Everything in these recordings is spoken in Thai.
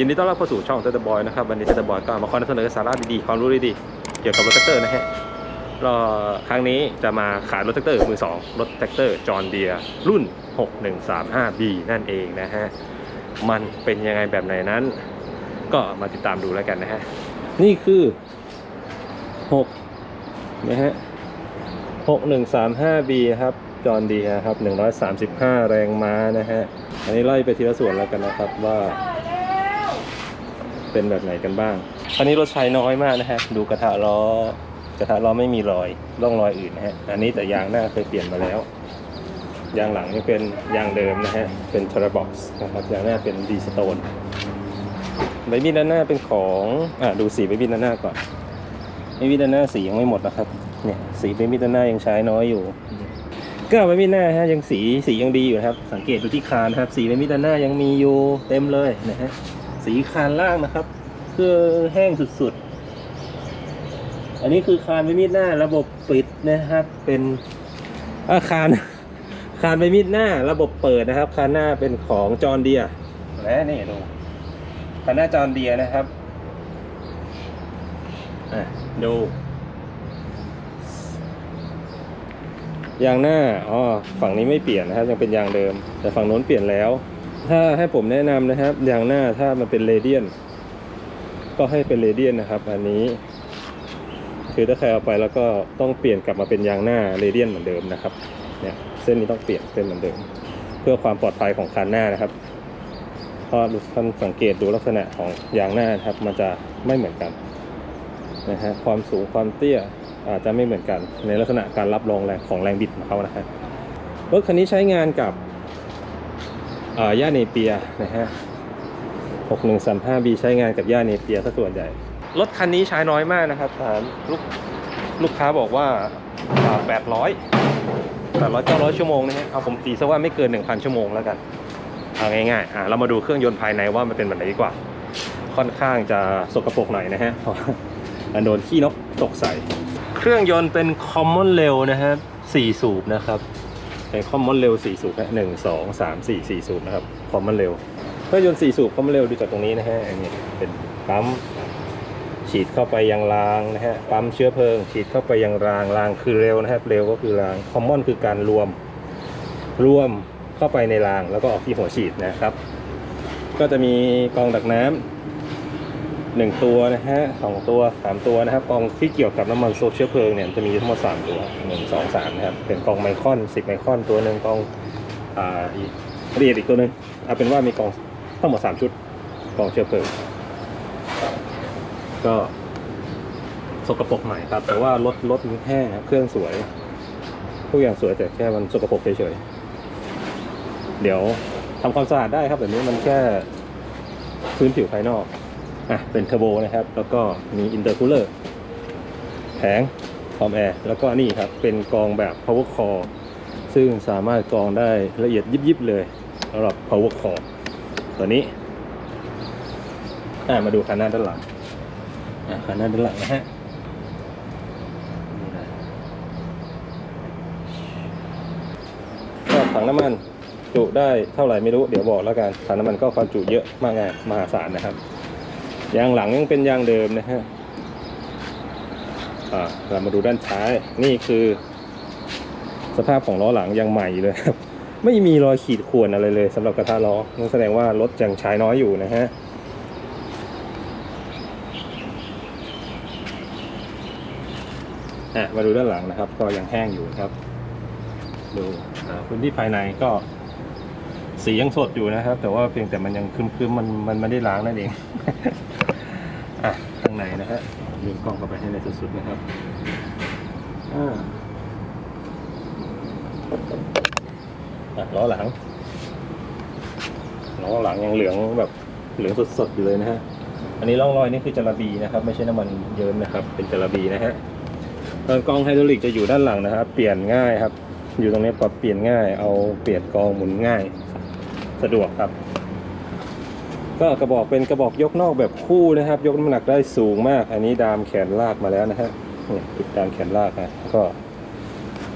ินดีต้อนรับเข้าสู่ช่องเตอร์บอยนะครับวันนี้เตอร์บอยก็มาคอยนำเสนอสาระดีๆความรู้ดีๆเกี่ยวกับรถแท็กเตอร์นะฮะก็ครั้งนี้จะมาขายรถแท็กเตอร์มือสองรถแท็กเตอร์จอห์นเดียรุ่น 6135B นั่นเองนะฮะมันเป็นยังไงแบบไหนนั้น ก็มาติดตามดูแล้วกันนะฮะนี่คือ6นะฮะ 6135B ครับจอห์นเดียครับ135 แรงม้านะฮะอันนี้ไล่ไปทีละส่วนแล้วกันนะครับว่า เป็นแบบไหนกันบ้างอันนี้รถใช้น้อยมากนะฮะ ดูกระทะล้อกระทะล้อไม่มีรอยร่องรอยอื่นนะฮะ อันนี้แต่ยางหน้าเคยเปลี่ยนมาแล้ว ยางหลังนี่เป็นยางเดิมนะฮะ เป็นทราบ็อกซ์นะครับ ยางหน้าเป็นดีสโตนใบมีดด้านหน้าเป็นของอะดูสีใบมีดด้านหน้าก่อนใบมีดด้านหน้าสียังไม่หมดนะครับ เนี่ยสีใบมีดด้านหน้ายังใช้น้อยอยู่ก็ใบมีดหน้าฮะยังสีสียังดีอยู่นะครับ สังเกตดูที่คานนะครับ สีใบมีดด้านหน้ายังมีอยู่เต็มเลยนะฮะ สีคานล่างนะครับ คือแห้งสุดๆ อันนี้คือคานใบมีดหน้าระบบปิดนะครับ เป็นอาคารคานใบมีดหน้าระบบเปิดนะครับ คานหน้าเป็นของจอห์นเดียและนี่ดูคานหน้าจอห์นเดียนะครับอะดูยางหน้า อ๋อ ฝั่งนี้ไม่เปลี่ยนนะครับ ยังเป็นยางเดิม แต่ฝั่งโน้นเปลี่ยนแล้ว ถ้าให้ผมแนะนำนะครับยางหน้าถ้ามันเป็นเรเดียน ก็ให้เป็นเรเดียนนะครับ อันนี้ คือถ้าใครเอาไปแล้วก็ต้องเปลี่ยนกลับมาเป็นยางหน้าเรเดียนเหมือนเดิมนะครับ เนี่ยเส้นนี้ต้องเปลี่ยนเป็นเหมือนเดิม เพื่อความปลอดภัยของคันหน้านะครับพราะท่านสังเกตดูลักษณะของยางหน้านะครับ มันจะไม่เหมือนกันนะฮะความสูงความเตี้ยอาจจะไม่เหมือนกัน ในลักษณะการรับรองแรงของแรงบิดของเขานะฮะรถคันนี้ใช้งานกับ ย่าเนเปียนะฮะ 6135B ใช้งานกับย่าเนเปียซะส่วนใหญ่ รถคันนี้ใช้น้อยมากนะครับอ่าลูกลูกค้าบอกว่าอ่า 800 800 900 ชั่วโมงนะฮะ เอาผมตีซะว่าไม่เกิน 1,000 ชั่วโมงแล้วกัน เอาง่ายๆ อ่าเรามาดูเครื่องยนต์ภายในว่ามันเป็นแบบไหนดีกว่า ค่อนข้างจะสกปรกหน่อยนะฮะเพราะมันโดนขี้นกตกใส่ เครื่องยนต์เป็น Common Rail นะครับ4สูบนะครับ เป็นคอมมอนเร็ว4สูบหนึ่งสองสามสี่สี่สูบนะครับคอมมอนเร็วเครื่องยนต์สี่สูบคอมมอนเร็วดูจากตรงนี้นะฮะอันนี้เป็นปั๊มฉีดเข้าไปยังรางนะฮะปั๊มเชื้อเพลิง ฉีดเข้าไปยังรางรางคือเร็วนะครับเร็วก็คือรางคอมมอนคือการรวม รวมเข้าไปในรางแล้วก็ออกที่หัวฉีดนะครับ ก็จะมีกองดักน้ำ หนึ่งตัวนะฮะสองตัวสามตัวนะครับกองที่เกี่ยวกับน้ำมันโซเชียลเพลิงเนี่ยจะมีทั้งหมดสามตัวหนึ่งสองสามนะครับ เป็นกองไมครอนสิบไมครอนตัวหนึ่งกองอ่าละเอียดอีกตัวหนึ่งเอาเป็นว่ามีกองทั้งหมดสามชุดกองเชื้อเพลิงก็สกรปรกใหม่ครับ แต่ว่ารถรถมันแห้งครัเครื่องสวยทุกอย่างสวยแต่แค่มันสกรปรกเฉยๆเดี๋ยวทำความสะอาดได้ครับแบบนี้มันแค่พื้นผิวภายนอก อะเป็นเทอร์โบนะครับ แล้วก็มีอินเตอร์คูลเลอร์แผงพร้อมแอร์แล้วก็นี่ครับเป็นกรองแบบ power core ซึ่งสามารถกรองได้ละเอียดยิบๆเลยสำหรับ power core ตัวนี้อะมาดูคันหน้าด้านหลังอะคันหน้าด้านหลังนะฮะนี่นะก็ถังน้ำมันจุได้เท่าไหร่ไม่รู้เดี๋ยวบอกแล้วกันถังน้ำมันก็ความจุเยอะมากไงมหาศาลนะครับ ยางหลังยังเป็นยางเดิมนะฮะเรามาดูด้านท้าย นี่คือ สภาพของล้อหลังยังใหม่เลยครับ ไม่มีรอยขีดข่วนอะไรเลยสำหรับกระทะล้อนั่นแสดงว่ารถยังใช้น้อยอยู่นะฮะอะมาดูด้านหลังนะครับ ก็ยังแห้งอยู่ครับดูพื้นที่ภายในก็สียังสดอยู่นะครับ แต่ว่าเพียงแต่มันยังคึมๆมันมันไม่ได้ล้างนั่นเอง นนะฮะยืนกล้องเข้าไปให้ในสุดๆนะครับอ่าล้อหลังล้อหลังยังเหลืองแบบเหลืองสดๆอยู่เลยนะฮะอันนี้ร่องรอยนี่คือจระบีนะครับ ไม่ใช่น้ำมันเยิ้มนะครับ เป็นจระบีนะฮะตอนกองไฮดรอลิกจะอยู่ด้านหลังนะครับ เปลี่ยนง่ายครับ อยู่ตรงนี้ปรับเปลี่ยนง่าย เอาเปลี่ยนกองหมุนง่าย สะดวกครับ ก็กระบอกเป็นกระบอกยกนอกแบบคู่นะครับ ยกน้ำหนักได้สูงมาก อันนี้ดามแขนลากมาแล้วนะฮะนี่ติดดามแขนลากนะก็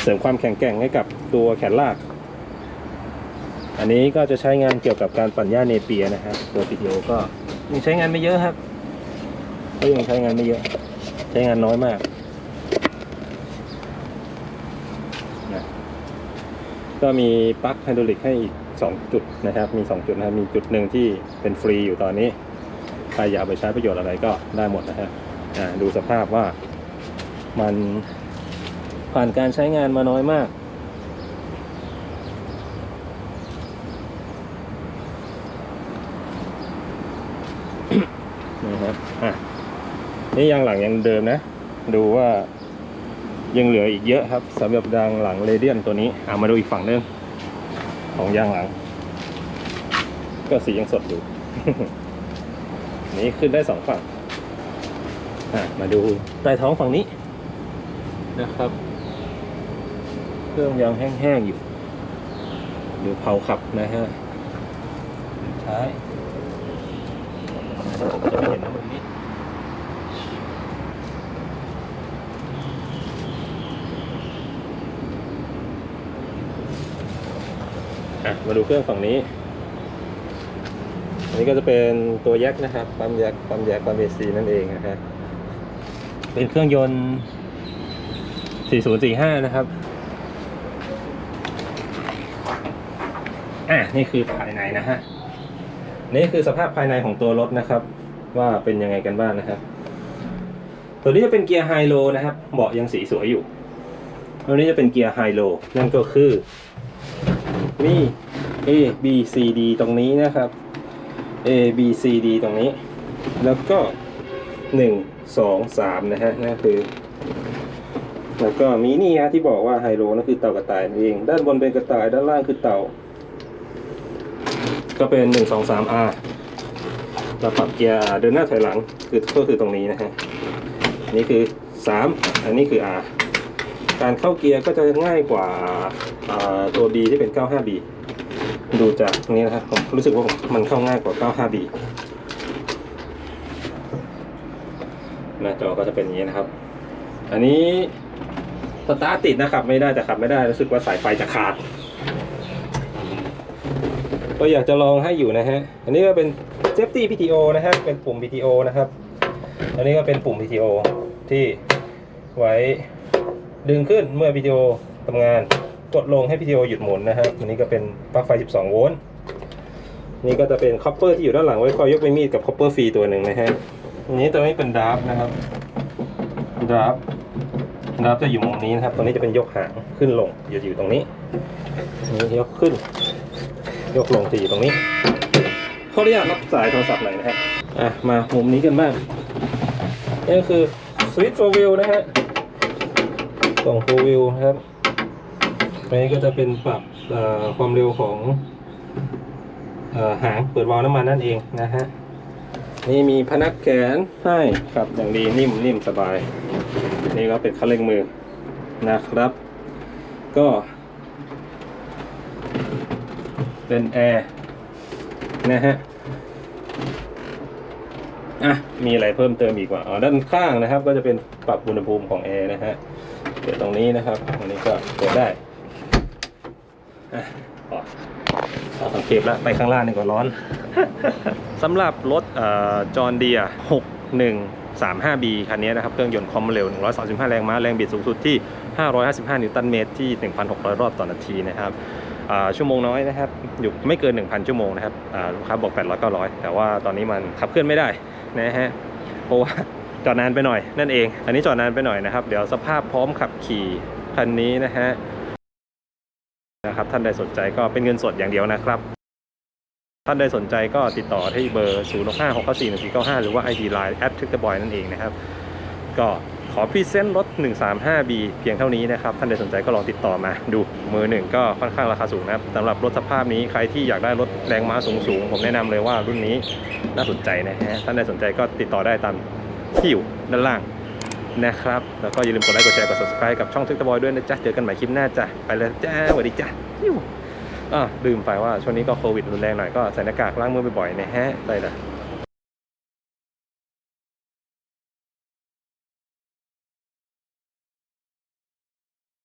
เสริมความแข็งแกร่งให้กับตัวแขนลาก อันนี้ก็จะใช้งานเกี่ยวกับการปั่นหญ้าเนเปียนะฮะตัวติดโยก็ยังใช้งานไม่เยอะครับก็ยังใช้งานไม่เยอะ ใช้งานน้อยมากก็มีปลั๊กไฮดรอลิกให้อีก 2 จุดนะครับ มี 2 จุดนะครับ มีจุดหนึ่งที่เป็นฟรีอยู่ตอนนี้ ใครอยากไปใช้ประโยชน์อะไรก็ได้หมดนะฮะอ่าดูสภาพว่ามันผ่านการใช้งานมาน้อยมากนะครับอะนี่ยางหลังยังเดิมนะ ดูว่ายังเหลืออีกเยอะครับสำหรับยางหลังเรเดียนตัวนี้ อะมาดูอีกฝั่งหนึง ของยางหลัง ก็สียังสดอยู่ นี่ขึ้นได้สองฝั่งอะมาดูใต้ท้องฝั่งนี้นะครับ เครื่องยางแห้งๆอยู่ดูเผาขับนะฮะท้ายจะไม่เห็นนะมุมนี้ มาดูเครื่องฝั่งนี้ อันนี้ก็จะเป็นตัวแยกนะครับปั๊มแยกปั๊มแยกปั๊มเอซีนั่นเองนะฮะเป็นเครื่องยนต์ 4045 นะครับอะนี่คือภายในนะฮะนี่คือสภาพภายในของตัวรถนะครับ ว่าเป็นยังไงกันบ้างนะครับ ตัวนี้จะเป็นเกียร์ไฮโลนะครับ เบาะยังสีสวยอยู่ตัวนี้จะเป็นเกียร์ไฮโลนั่นก็คือ มี A B C D ตรงนี้นะครับ A B C D ตรงนี้ แล้วก็หนึ่งสองสามนะฮะนั่นคือ แล้วก็มีนี่ฮะที่บอกว่าไฮโลนั่นคือเต่ากระต่ายนั่นเอง ด้านบนเป็นกระต่ายด้านล่างคือเต่า ก็เป็นหนึ่งสองสาม R เราปรับเกียร์เดินหน้าถอยหลังคือก็คือตรงนี้นะฮะนี่คือสามอันนี้คือ R การเข้าเกียร์ก็จะง่ายกว่าอ่าตัว B ที่เป็น 95B ดูจากตรงนี้นะครับผมรู้สึกว่ามันเข้าง่ายกว่า 95B หน้าจอก็จะเป็นอย่างนี้นะครับ อันนี้สตาร์ติดนะครับ ไม่ได้แต่ขับไม่ได้รู้สึกว่าสายไฟจะขาด ก็อยากจะลองให้อยู่นะฮะ อันนี้ก็เป็น safety PTO นะฮะเป็นปุ่ม PTO นะครับ อันนี้ก็เป็นปุ่ม PTO ที่ไว้ดึงขึ้นเมื่อ PTO ทำงาน กดลงให้ PTO หยุดหมุนนะครับอันนี้ก็เป็นปลั๊กไฟ 12 โวลต์นี่ก็จะเป็นคอปเปอร์ที่อยู่ด้านหลังไว้คอยยกไปมีดกับคอปเปอร์ฟรีตัวหนึ่งนะฮะอันนี้ตัวนี้เป็นดราฟนะครับดราฟดราฟจะอยู่มุมนี้นะครับตัวนี้จะเป็นยกหางขึ้นลงอยู่อยู่ตรงนี้นี้ยกขึ้น ยกลงจะอยู่ตรงนี้ขออนุญาตรับสายโทรศัพท์หน่อยนะฮะอะมามุมนี้กันบ้างนี่ก็คือสวิตช์โฟวิลนะฮะกล่องโฟวิลนะครับ อันนี้ก็จะเป็นปรับความเร็วของอหางเปิดวาล์วน้ำมันนั่นเองนะฮะ นี่มีพนักแขนให้ครับอย่างดีนิ่มนิ่มสบาย นี่ก็เป็นคันเร่งมือนะครับ ก็ เป็นแอร์นะฮะอะมีอะไรเพิ่มเติมอีกว่าอ๋อด้านข้างนะครับ ก็จะเป็นปรับอุณหภูมิของแอร์นะฮะเปิดตรงนี้นะครับตรงนี้ก็เปิดได้ สังเกตแล้วไปข้างล่างนี่ก็ร้อน สำหรับรถจอห์นเดีย 6135B คันนี้นะครับ เครื่องยนต์คอมเร็ว 135 แรงม้า แรงบิดสูงสุดที่ 555 นิวตันเมตรที่ 1,600 รอบต่อนาทีนะครับชั่วโมงน้อยนะครับอยู่ไม่เกิน 1,000 ชั่วโมงนะครับลูกค้าบอก 800 900 แต่ว่าตอนนี้มันขับเคลื่อนไม่ได้นะฮะเพราะว่าจอดนานไปหน่อยนั่นเอง อันนี้จอดนานไปหน่อยนะครับ เดี๋ยวสภาพพร้อมขับขี่คันนี้นะฮะ นะครับท่านใดสนใจก็เป็นเงินสดอย่างเดียวนะครับ ท่านใดสนใจก็ติดต่อที่เบอร์ 0 6 5 6 4 1 4 9 5 หรือว่า ID Line at t r i c k the boy นั่นเองนะครับ ก็ขอพรีเซนต์รถ 135B เพียงเท่านี้นะครับ ท่านใดสนใจก็ลองติดต่อมาดูมือหนึ่งก็ค่อนข้างราคาสูงนะครับสำหรับรถสภาพนี้ใครที่อยากได้รถแรงม้าสูงๆ ผมแนะนำเลยว่ารุ่นนี้น่าสนใจนะฮะท่านใดสนใจก็ติดต่อได้ตามที่อยู่ด้านล่าง นะครับ แล้วก็อย่าลืมกดไลค์กดแชร์กด subscribe กับช่องทึกตะบอยด้วยนะจ๊ะ เจอกันใหม่คลิปหน้าจ้ะ ไปเลยจ้าสวัสดีจ้ะยิ้วอะลืมไปว่าช่วงนี้ก็โควิดรุนแรงหน่อยก็ใส่หน้ากากล้างมือบ่อยๆนะฮะได้เลย